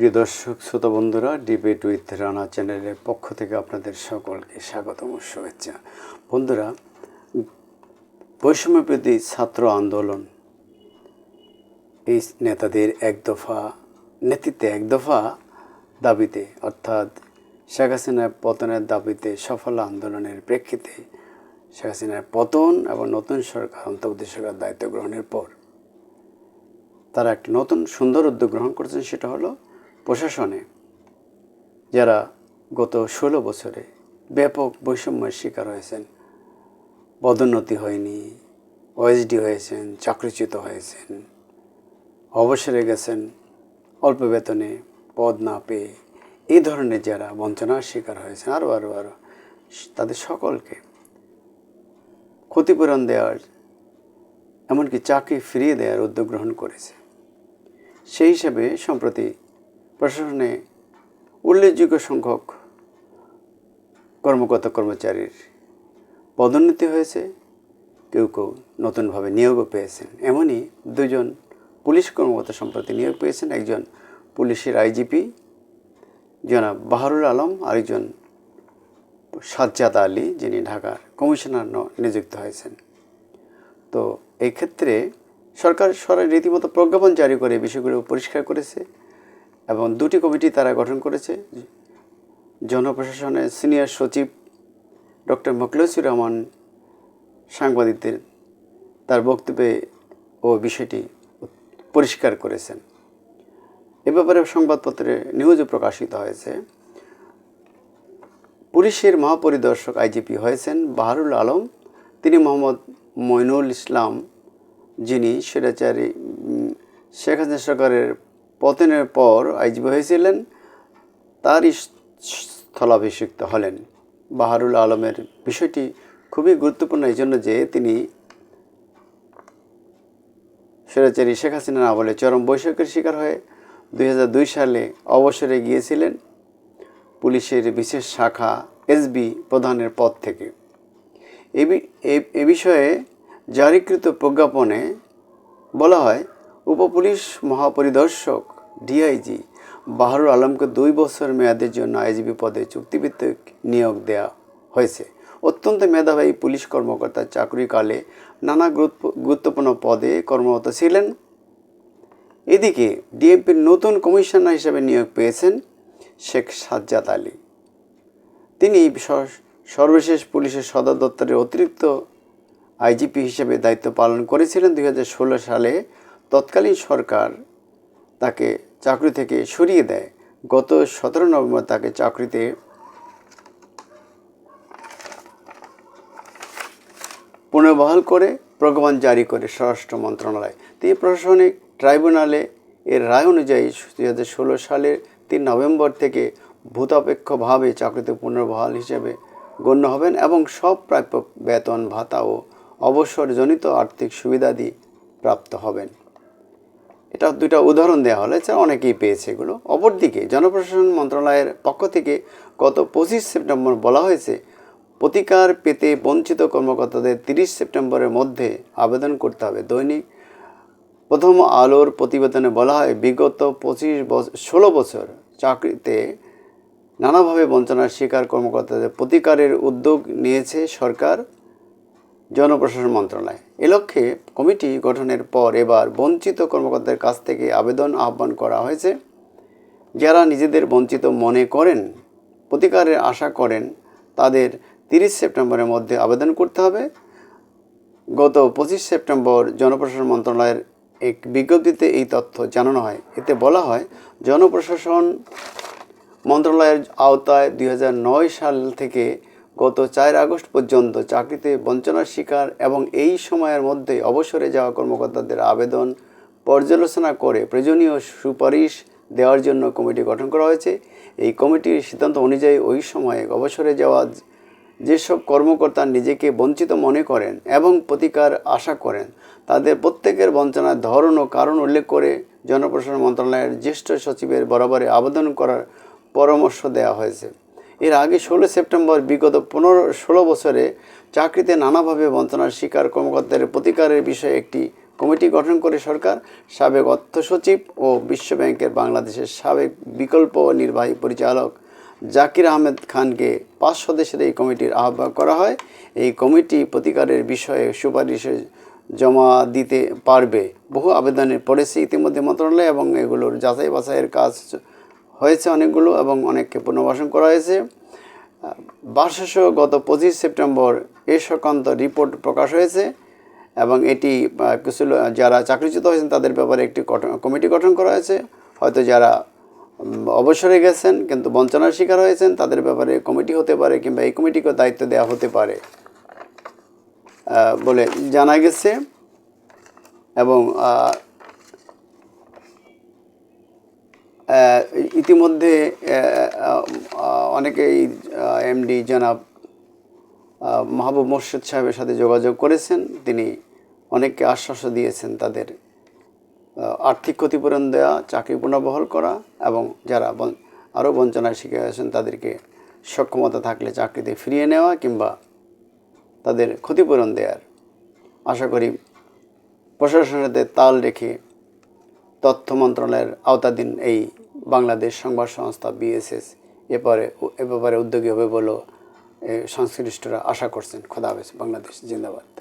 প্রিয় দর্শক, শ্রোতা বন্ধুরা ডিবেট উইথ রানা চ্যানেলের পক্ষ থেকে আপনাদের সকলকে স্বাগতম, শুভেচ্ছা। বন্ধুরা বৈষম্যপ্রতি ছাত্র আন্দোলন, এই নেতাদের এক দফা, নেতৃত্বে এক দফা দাবিতে, অর্থাৎ শেখ হাসিনার পতনের দাবিতে সফল আন্দোলনের প্রেক্ষিতে শেখ হাসিনার পতন এবং নতুন সরকার, অন্তর্বর্তী সরকার দায়িত্ব গ্রহণের পর, তারা একটি নতুন সুন্দর উদ্যোগ গ্রহণ করেছেন, সেটা হলো প্রশাসনে, যারা গত ষোলো বছরে ব্যাপক বৈষম্যের শিকার হয়েছেন, পদোন্নতি হয়নি ওএসডি হয়েছেন, চাকরিচ্যুত হয়েছেন, অবসরে গেছেন, অল্প বেতনে পদ না পেয়ে এই ধরনের যারা বঞ্চনার শিকার হয়েছেন আরও আরও আরও তাদের সকলকে ক্ষতিপূরণ দেওয়ার, এমনকি চাকরি ফিরিয়ে দেওয়ার উদ্যোগ গ্রহণ করেছে। সেই হিসাবে সম্প্রতি প্রশাসনে উল্লেখযোগ্য সংখ্যক কর্মকর্তা কর্মচারীর পদোন্নতি হয়েছে। কেউ কেউ নতুনভাবে নিয়োগও পেয়েছেন। এমনই দুজন পুলিশ কর্মকর্তা সম্প্রতি নিয়োগ পেয়েছেন। একজন পুলিশের আইজিপি, জনাব বাহারুল আলম, আরেকজন সাজ্জাদ আলী, যিনি ঢাকার কমিশনার নিযুক্ত হয়েছেন। তো এই ক্ষেত্রে সরকার সরাই রীতিমতো প্রজ্ঞাপন জারি করে বিষয়গুলো পরিষ্কার করেছে। এবং দুটি কমিটি তারা গঠন করেছে। জনপ্রশাসনের সিনিয়র সচিব ডক্টর মকলেসুর রহমান সাংবাদিকদের তার বক্তব্যে ও বিষয়টি পরিষ্কার করেছেন। এ ব্যাপারে সংবাদপত্রে নিউজও প্রকাশিত হয়েছে। পুলিশের মহাপরিদর্শক আইজিপি হয়েছেন বাহারুল আলম, তিনি মোহাম্মদ মইনুল ইসলাম, যিনি স্বৈরাচারী শেখ হাসিনা সরকারের পতনের পর আইজিপি হয়েছিলেন, তারই স্থলাভিষিক্ত হলেন। বাহারুল আলমের বিষয়টি খুবই গুরুত্বপূর্ণ এই জন্য যে তিনি স্বৈরাচারী শেখ হাসিনার আমলে চরম বৈঠকের শিকার হয়ে দুই হাজার দুই সালে অবসরে গিয়েছিলেন পুলিশের বিশেষ শাখা এসবি প্রধানের পদ থেকে। এ বিষয়ে জারিকৃত প্রজ্ঞাপনে বলা হয় উপপুলিশ মহাপরিদর্শক ডিআইজি বাহারুল আলমকে দুই বছর মেয়াদের জন্য আইজিবি পদে চুক্তিভিত্তিক নিয়োগ দেওয়া হয়েছে। অত্যন্ত মেধাবী পুলিশ কর্মকর্তা চাকরিকালে নানা গুরুত্বপূর্ণ পদে কর্মরত ছিলেন। এদিকে ডিএমপির নতুন কমিশনার হিসেবে নিয়োগ পেয়েছেন শেখ সাজ্জাদ আলী। তিনি সর্বশেষ পুলিশের সদর দপ্তরের অতিরিক্ত আইজিপি হিসেবে দায়িত্ব পালন করেছিলেন দুই হাজার ষোলো সালে। তৎকালীন সরকার তাকে চাকরি থেকে সরিয়ে দেয়। গত সতেরো নভেম্বর তাকে চাকরিতে পুনর্বহাল করে, প্রজ্ঞাপন জারি করে স্বরাষ্ট্র মন্ত্রণালয়। তিনি প্রশাসনিক ট্রাইব্যুনালে এর রায় অনুযায়ী দুই হাজার ষোলো সালের তিন নভেম্বর থেকে ভূতাপেক্ষভাবে চাকরিতে পুনর্বহাল হিসেবে গণ্য হবেন এবং সব প্রাপ্য বেতন ভাতা ও অবসরজনিত আর্থিক সুবিধাদি প্রাপ্ত হবেন। এটা দুইটা উদাহরণ দেওয়া হলো, এছাড়া অনেকেই পেয়েছে এগুলো। অপরদিকে, জনপ্রশাসন মন্ত্রণালয়ের পক্ষ থেকে গত পঁচিশ সেপ্টেম্বর বলা হয়েছে, প্রতিকার পেতে বঞ্চিত কর্মকর্তাদের তিরিশ সেপ্টেম্বরের মধ্যে আবেদন করতে হবে দৈনিক। প্রথম আলোর প্রতিবেদনে বলা হয়, বিগত পঁচিশ বছর ষোলো বছর চাকরিতে নানাভাবে বঞ্চনার শিকার কর্মকর্তাদের প্রতিকারের উদ্যোগ নিয়েছে সরকার। জনপ্রশাসন মন্ত্রণালয়। এ লক্ষ্যে কমিটি গঠনের পর এবার বঞ্চিত কর্মকর্তাদের কাছ থেকে আবেদন আহ্বান করা হয়েছে। যারা নিজেদের বঞ্চিত মনে করেন, প্রতিকারের আশা করেন, তাদের তিরিশ সেপ্টেম্বরের মধ্যে আবেদন করতে হবে। গত পঁচিশ সেপ্টেম্বর জনপ্রশাসন মন্ত্রণালয়ের এক বিজ্ঞপ্তিতে এই তথ্য জানানো হয়। এতে বলা হয়, জনপ্রশাসন মন্ত্রণালয়ের আওতায় দুই হাজার নয় সাল থেকে গত চার আগস্ট পর্যন্ত চাকরিতে বঞ্চনার শিকার এবং এই সময়ের মধ্যে অবসরে যাওয়া কর্মকর্তাদের আবেদন পর্যালোচনা করে প্রয়োজনীয় সুপারিশ দেওয়ার জন্য কমিটি গঠন করা হয়েছে। এই কমিটির সিদ্ধান্ত অনুযায়ী ওই সময়ে অবসরে যাওয়া যেসব কর্মকর্তা নিজেকে বঞ্চিত মনে করেন এবং প্রতিকার আশা করেন, তাদের প্রত্যেকের বঞ্চনার ধরন ও কারণ উল্লেখ করে জনপ্রশাসন মন্ত্রণালয়ের জ্যেষ্ঠ সচিবের বরাবরে আবেদন করার পরামর্শ দেওয়া হয়েছে। এর আগে ষোলো সেপ্টেম্বর বিগত পনেরো, ষোলো বছরে চাকরিতে নানাভাবে বঞ্চনার শিকার কর্মকর্তাদের প্রতিকারের বিষয়ে একটি কমিটি গঠন করে সরকার, সাবেক অর্থ সচিব ও বিশ্ব ব্যাংকের বাংলাদেশের সাবেক বিকল্প নির্বাহী পরিচালক জাকির আহমেদ খানকে পাঁচ সদস্যের এই কমিটির আহ্বায়ক করা হয়। এই কমিটি প্রতিকারের বিষয়ে সুপারিশে জমা দিতে পারবে। বহু আবেদনের পড়েছে ইতিমধ্যে মন্ত্রণালয় এবং এগুলোর যাচাই বাছাইয়ের কাজ হয়েছে অনেকগুলো এবং অনেককে পুনর্বাসন করা হয়েছে। বার্ষস গত পঁচিশ সেপ্টেম্বর এ সংক্রান্ত রিপোর্ট প্রকাশ হয়েছে এবং এটি কিছু যারা চাকরিচ্যুত হয়েছেন তাদের ব্যাপারে একটি কমিটি গঠন করা হয়েছে। হয়তো যারা অবসরে গেছেন কিন্তু বঞ্চনার শিকার হয়েছেন, তাদের ব্যাপারে কমিটি হতে পারে কিংবা এই কমিটিকে দায়িত্ব দেওয়া হতে পারে বলে জানা গেছে। এবং ইতিমধ্যে অনেকেই এমডি জনাব মাহবুব মোর্শেদ সাহেবের সাথে যোগাযোগ করেছেন। তিনি অনেককে আশ্বাস দিয়েছেন তাদের আর্থিক ক্ষতিপূরণ দেওয়া চাকরি পুনর্বহাল করা এবং যারা আরও বঞ্চনার শিকার হয়েছেন তাদেরকে সক্ষমতা থাকলে চাকরিতে ফিরিয়ে নেওয়া কিংবা তাদের ক্ষতিপূরণ দেওয়ার আশা করি প্রশাসনের তাল রেখে তথ্য মন্ত্রণালয়ের আওতাধীন এই বাংলাদেশ সংবাদ সংস্থা বিএসএস এরপরে এ ব্যাপারে উদ্যোগী হবে বলেও সংশ্লিষ্টরা আশা করছেন। খোদা হাফেজ, বাংলাদেশ জিন্দাবাদ।